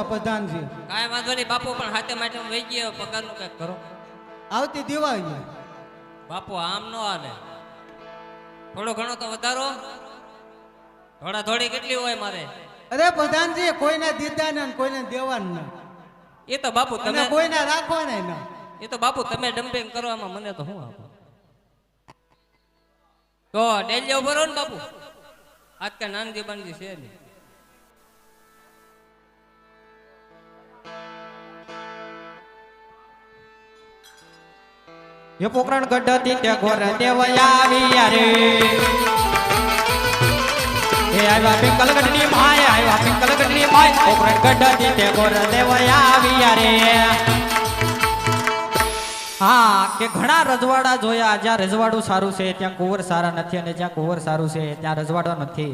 દેતા પ્રધાનજી. કાંઈ વાંધો નહીં બાપુ પણ હાથે માટે વહી ગયો પગારનું કંઈક કરો. આવતી દિવાળી બાપુ આમ નો હાલે. થોડો ઘણો તો વધારો. થોડા થોડી કેટલી હોય મારે? અરે પ્રધાનજી કોઈને દીધા ને કોઈને દેવાનું ના. એ તો બાપુ તમે કોઈને રાખવાના ના. એ તો બાપુ તમે ડમ્પિંગ કરવામાં મને તો શું આપો? તો ડેલ્યો ભરો ને બાપુ. આજ કે નાનજી બાનજી છે નહીં. એ પોકરણ ગઢતી તે ઘોર દેવયા આવ્યા રે એ આવ્યા પિંકલ ગઢની માય, આવ્યા પિંકલ ગઢની માય, પોકરણ ગઢતી તે ઘોર દેવયા રે હા, કે ઘણા રજવાડા જોયા, જ્યાં રજવાડું સારું છે, ત્યાં કુંવર સારા નથી અને જ્યાં કુંવર સારું છે, ત્યાં રજવાડો નથી.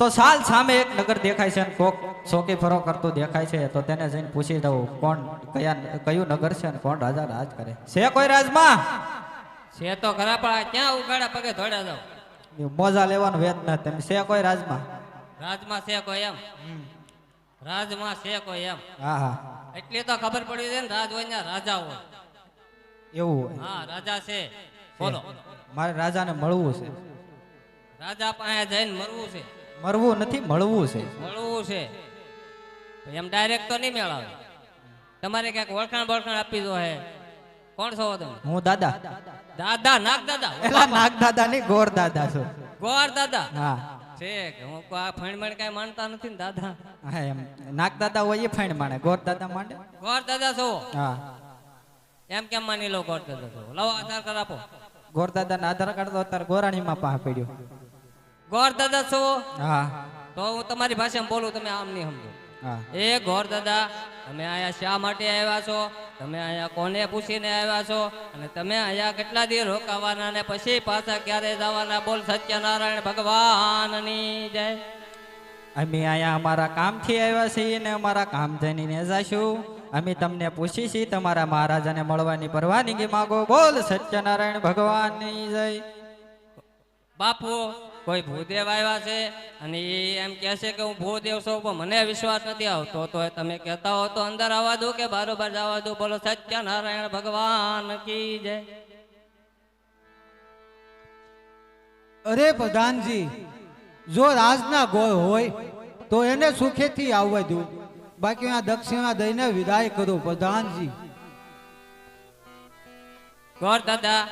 તો સાલ સામે એક નગર દેખાય છે અને કોક ચોકી ફરો કરતો દેખાય છે. તો તેને જઈને પૂછી દઉં કોણ કયા કયું નગર છે અને કોણ રાજા રાજ કરે? છે કોઈ રાજમાં? છે તો ખરા પણ ક્યાં ઉગાડા પગે ધોડા જાવ મોજા લેવાનો વેત ના તમે છે કોઈ રાજમાં? રાજમાં છે કોઈ એમ. રાજમાં છે કોઈ એમ. હા હા. એટલી તો ખબર પડી છે ને રાજ હોય ને રાજા હોય. એવું હોય. હા રાજા છે. બોલો. મારે રાજાને મળવું છે. રાજા પાસે જઈને મળવું છે. મરવું નથી મળવું છે. મળવું છે. એમ ડાયરેક્ટ તો નહીં મેળાવે. તમારે ક્યાંક ઓળખાણ બળખાણ આપી દો હે. કોણ છો તમે? હું દાદા. દાદા નાગ દાદા એલા નાગ દાદા નહીં ગોર દાદા છો. ગોર દાદા હા. છે હું કો આ ફણમણ કઈ માનતા નથી ને દાદા. હા એમ. નાગ દાદા હોય એ ફણ માણે. ગોર દાદા માંડે? ગોર દાદા છો? હા. એમ કેમ માની લો ગોર દાદા છો? લાવો આધાર કાર્ડ આપો. ગોર દાદા ના આધાર કાર્ડ તો અત્યારે ગોરાણીમાં પાહ પડ્યો. ગોર દાદા છો? હા. તો હું તમારી ભાષામાં બોલું તમે આમ નહીં સમજો. હા. એ ગોર દાદા તમે અહીંયા શા માટે આવ્યા છો? તમે અહીંયા કોને પૂછીને આવ્યા છો? અને તમે અહીંયા કેટલા દી રોકાવાના ને પછી પાછા ક્યારે જવાના? બોલ સત્યનારાયણ ભગવાનની જય. અમે અહીંયા અમારા કામથી આવ્યા છીએ ને અમારા કામ જઈને જશું. અમે તમને પૂછી છીએ તમારા મહારાજાને મળવાની પરવાનગી માગો. બોલ સત્યનારાયણ ભગવાનની જય. બાપુ કોઈ ભૂદેવ આવ્યા છે અને એ એમ કહે છે કે હું ભૂદેવ છું પણ મને વિશ્વાસ નથી આવતો. તો તમે કહેતા હો તો અંદર આવવા દો કે બારોબાર જવા દો. બોલો સત્યનારાયણ ભગવાન કી જય. અરે પ્રધાનજી જો રાજના ગોળ હોય તો એને સુખેથી આવવા દો. બાકી આ દક્ષિણા દઈને વિદાય કરો પ્રધાનજી. ગોર દાદા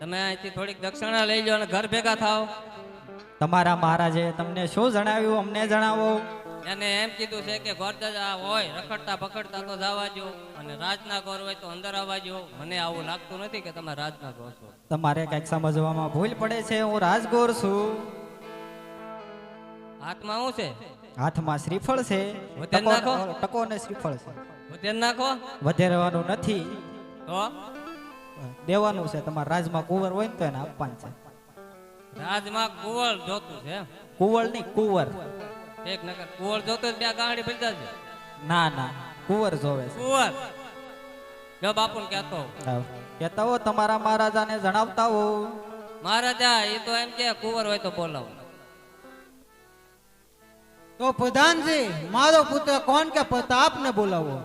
તમે અહીંથી થોડીક દક્ષિણા લઈ જાઓ અને ઘર ભેગા થાવ તમારા મહારાજે તમને શું જણાવ્યું? અમને જણાવો. એને એમ કીધું છે કે ઘર હોય રખડતા પકડતા તો જવા જો અને રાજના ગોર હોય તો અંદર આવવા જો મને આવું લાગતું નથી કે તમે રાજના ગોર છો. તમારે કંઈક સમજવામાં ભૂલ પડે છે? હું રાજગોર છું. હાથમાં શું છે? હાથમાં શ્રીફળ છે. ટકો ને શ્રીફળ છે. વધેર નાખો. વધેરવાનું નથી. તો? દેવાનું છે. તમારા રાજમાં કુંવર હોય ને તો એને આપવાનું છે. રાજમાં કુંવર જોતું છે કુંવર નહીં કુંવર. એક નગર કુંવર જોતું ત્યાં ગાંડી ભરતા છે? ના ના. કુંવર જોવે છે. કુંવર? જો બાપુને કહેતો કહેતા હો તમારા મહારાજાને જણાવતા હો. મહારાજા એ તો એમ કે કુવર હોય તો બોલાવો. તો પ્રધાનજી મારો પુત્ર કોણ કે પ્રતાપને બોલાવો?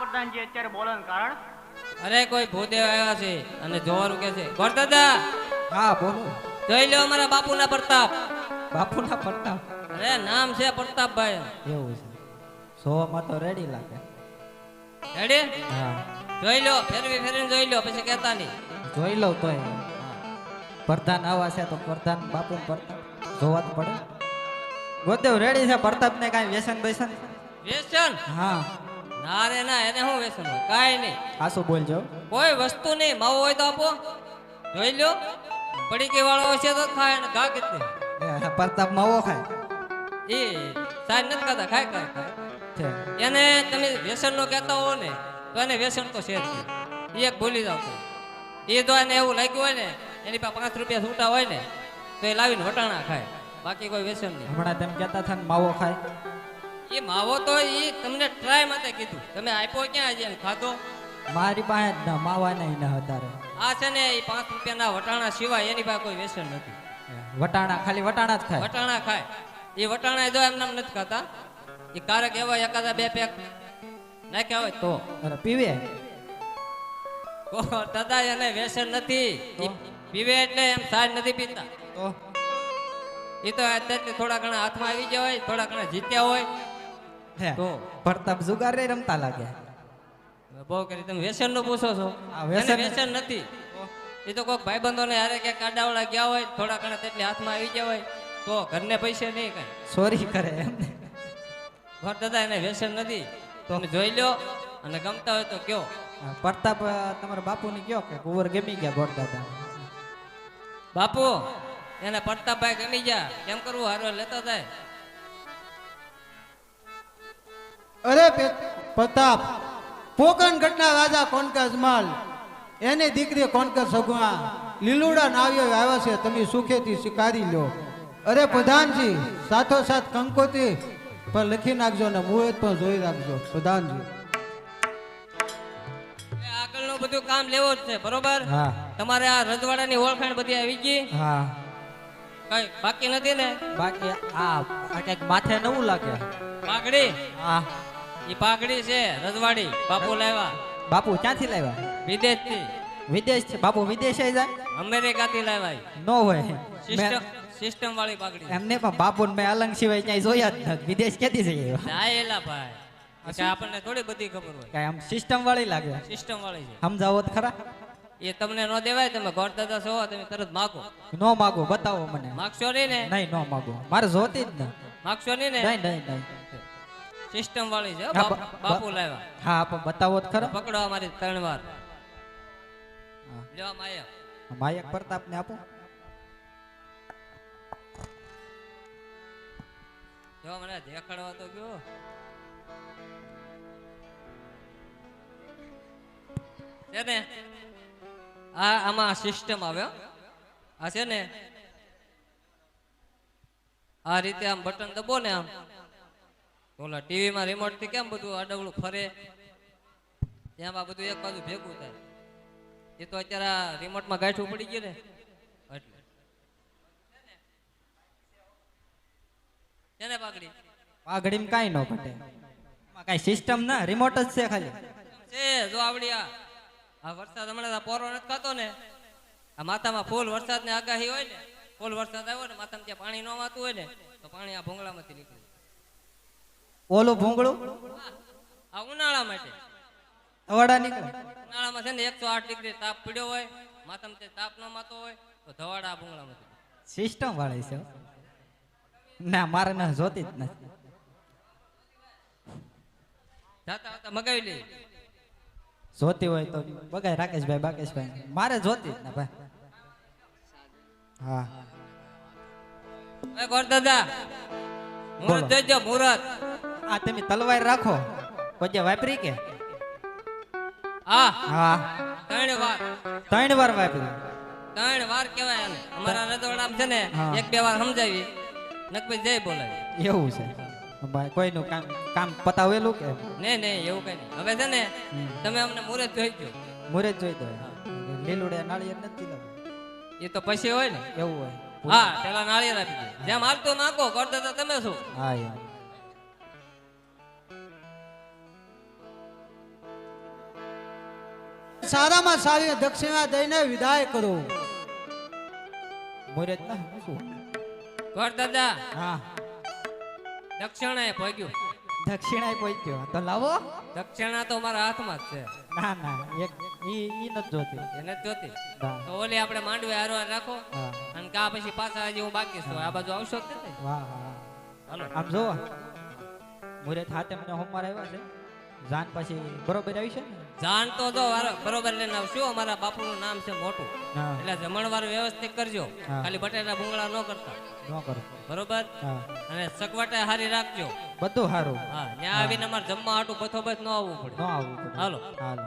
પ્રધાનજી અત્યારે બોલવાનું કારણ? અરે કોઈ ભૂદેવ આવ્યા છે અને જોવાનું કે છે. ગોર દાદા! હા બોલો. જોઈ લો અમારા બાપુના પ્રતાપ. બાપુના પ્રતાપ. અરે નામ છે પ્રતાપભાઈ. એવું છે. સોમાં તો રેડી લાગે. રેડી? હા. જોઈ લો ફેરવી ફેરવીને જોઈ લો પછી કહેતા નહીં. જોઈ લઉં તોય. પ્રધાન આવા છે તો પ્રધાન બાપુ પ્રતાપ જોવા તો પડે. ગોદેવ રેડી છે? પ્રતાપ ને કાંઈ વ્યસન બેસન? વ્યસન? હા. ના રે ના એને શું વ્યસન હોય? કાંઈ નહીં. આસુ બોલજો. કોઈ વસ્તુ નહીં. માવો હોય તો આપો. જોઈ લો. પડીકી વાળો હોય છે તો ખાય ને ઘા કેટલી પ્રતાપ માવો ખાય. એ સાહેબ નથી ખાતા ખાય ખાય ખાય. એને તમે વ્યસન નો કહેતા હો ને તો એને વ્યસન તો છે એ એક ભૂલી જાવ તો એ તો એને એવું લાગ્યું હોય ને એની પાસે પાંચ રૂપિયા છૂટા હોય ને તો એ લાવીને વટાણા ખાય. બાકી કોઈ વ્યસન નહીં. હમણાં તેમ કહેતા થાય માવો ખાય. એ માવો તો એ તમને ટ્રાય માટે કીધું. તમે આપ્યો ક્યાં આજે ખાધો? મારી પાસે જ ના માવા નહીં ના હતા આ છે ને એ પાંચ રૂપિયાના વટાણા સિવાય એની પાસે કોઈ વ્યસન નથી. વટાણા ખાલી વટાણા જ ખાય. વટાણા ખાય. એ વટાણા જો એમ નામ નથી ખાતા. એ કારક એવા એકાદા બે પેક. નાખ્યા હોય તો. અને પીવે? દાદા એને વ્યસન નથી. પીવે એટલે એમ સાજ નથી પીતા. તો? એ તો અત્યારે થોડા ઘણા હાથમાં આવી ગયા હોય થોડા ઘણા જીત્યા હોય. તો? પ્રતાપ જુગાર રે રમતા લાગે. બહુ કરી તમે વ્યસનનું પૂછો છો. વ્યસન નથી. એ તો કોઈક ભાઈબંધો ને હારે ક્યાંક આડાવડા ગયા હોય થોડા ઘણા તેટલી હાથમાં આવી ગયા હોય. તો ઘરને પૈસે નહીં કઈ. સોરી કરે એમને ઘર દાદા એને વ્યસન નથી. તમે જોઈ લો અને ગમતા હોય તો કયો. પ્રતાપ તમારા તમારા બાપુને કયો કે? કુંવર ગમી ગયા ઘર દાદા. બાપુ એને પ્રતાપભાઈ ગમી ગયા. કેમ કરવું? હારો લેતા થાય અરે પ્રતાપ પોકણ ઘટના રાજા કોનકા માલ એની દીકરી કોનકા સગુણા લીલુડા નાવ્યો આવ્યા છે. તમે સુખેથી સ્વીકારી લો અરે પ્રધાનજી સાથોસાથ કંકોત્રી પણ લખી નાખજો ને મુહૂર્ત પણ જોઈ રાખજો. પ્રધાનજી. આગળનું બધું કામ લેવું જ છે બરોબર? હા. તમારે આ રજવાડાની ઓળખાણ બધી આવી ગઈ? હા. કઈ બાકી નથી ને? બાકી આ કંઈક માથે નવું લાગે. પાઘડી? હા. એ પાઘડી છે રજવાડી. બાપુ લાવ્યા. બાપુ ક્યાંથી લાવ્યા? વિદેશથી વિદેશ છે. બાપુ વિદેશ જાય? અમેરિકા થી લાવ્યા નો હોય. સિસ્ટમ વાળી પાઘડી. એમને પણ બાપુ મેં અલંગ સિવાય ક્યાંય જોયા જ નથી વિદેશ ક્યાંથી જઈ આવ્યા ભાઈ. અચ્છા આપણને થોડી બધી ખબર હોય. કાંઈ આમ સિસ્ટમ વાળી લાગે? સિસ્ટમ વાળી છે. સમજાવો તો ખરા? એ તમને ન દેવાય તમે ઘર દાદા છો તમે તરત માગો. નો માગો બતાવો મને. માગશો નહીં ને? નહીં નો માગો. મારે જોતી જ ને. માગશો નહીં ને? નહીં નહીં નહીં. સિસ્ટમ વાળી છે બાપુ લાવ્યા. હા પણ બતાવો તો ખરા પકડો અમારી ત્રણ વાર. લેવા માયક માયક પ્રતાપ ને આપો. જો મને દેખાડવા તો ગયો. છે ને? આ આમાં સિસ્ટમ આવ્યો આ છે ને? આ રીતે આમ બટન દબો ને આમ. ઓલા ટીવી માં રિમોટથી કેમ બધું આડવડું ફરે? ત્યાં બધું એક બાજુ ભેગું થાય. એ તો અત્યારે આ રિમોટમાં ગાંઠું પડી ગયું ને એટલે છે પાઘડી. પાઘડી પાઘડીમાં કાંઈ ન ઘટે. કાંઈ સિસ્ટમ ના રિમોટ જ છે ખાલી. છે જો આવડી આ વરસાદ હમણાં પોરો નથી ખાતો ને. આ માથામાં ફૂલ વરસાદની આગાહી હોય ને ફૂલ વરસાદ આવ્યો ને માથામાં ત્યાં પાણી ન વાતું હોય ને તો પાણી આ ભૂંગળામાંથી નીકળે. ઓલું ભૂંગળું? આ ઉનાળા માટે. ધવાડા નીકળે? ઉનાળામાં છે ને એકસો આઠ ડિગ્રી તાપ પડ્યો હોય માથામાં તાપ ન માતો હોય તો ધવાડા ભૂંગળામાંથી. સિસ્ટમ વાળી છે. ના મારે ના જોતી જ નથી. જાતા મગાવી લે. જોતી હોય તો બગાય રાકેશભાઈ બાકેશભાઈ. મારે જોતી જ ને ભાઈ. હા. એ ગોર દાદા મુહૂર્ત બોલો. જોઈજો આ તમે તલવાર રાખો. કોઈ વાપરી કે? હા. હા. ત્રણ વાર. ત્રણ વાર વાપરી. ત્રણ વાર કહેવાય અમારા રજવાડામાં છે ને. એક બે વાર સમજાવી. નકપછી જય બોલાવી એવું છે. ભાઈ કોઈનું કામ કામ પતાવેલું કે? ને ને એવું કઈ નહીં. હવે છે ને તમે અમને મુહૂર્ત જોઈજો મુરે જોઈ દો લીલુડે નાળિયેર નથી. એ તો પછી હોય ને. એવું હોય. હા પેલા નાળિયેર આપી દે જેમ હાલતો નાખો કરતા તો તમે શું? હા યાર સારામાં સારી દક્ષિણા દઈને વિદાય કરો. મુરે ના શું? ઘર દાદા. હા. દક્ષિણાએ પહોંચ્યું દક્ષિણાએ પહોંચ્યો તો લાવો. દક્ષિણા તો મારા હાથમાં જ છે. ના ના. એક ઈ ઈ નથી જોતી. એને જોતી? તો ઓલી આપણે માંડવે હારવાર રાખો. અને કા પછી પાછા આજે હું બાકી છું. આ બાજુ આવશો જ વાહ વાહ. હાલો. આમ જો મુરે થાતે મને હોમવાર આવ્યા છે. જાન પછી બરોબર આવી છે ને? જાણ તો જો બરોબર લઈને આવશું અમારા બાપુનું નામ છે મોટું? એટલે જમણવાર વ્યવસ્થિત કરજો. ખાલી બટેટા ભૂંગળા ન કરતા. ન કરો. બરોબર? અને સગવટે હારી રાખજો. બધું સારું હા ત્યાં આવીને અમારે જમવા હાટું બથોબથ ન આવવું ન આવવું પડે. હાલો. હાલો.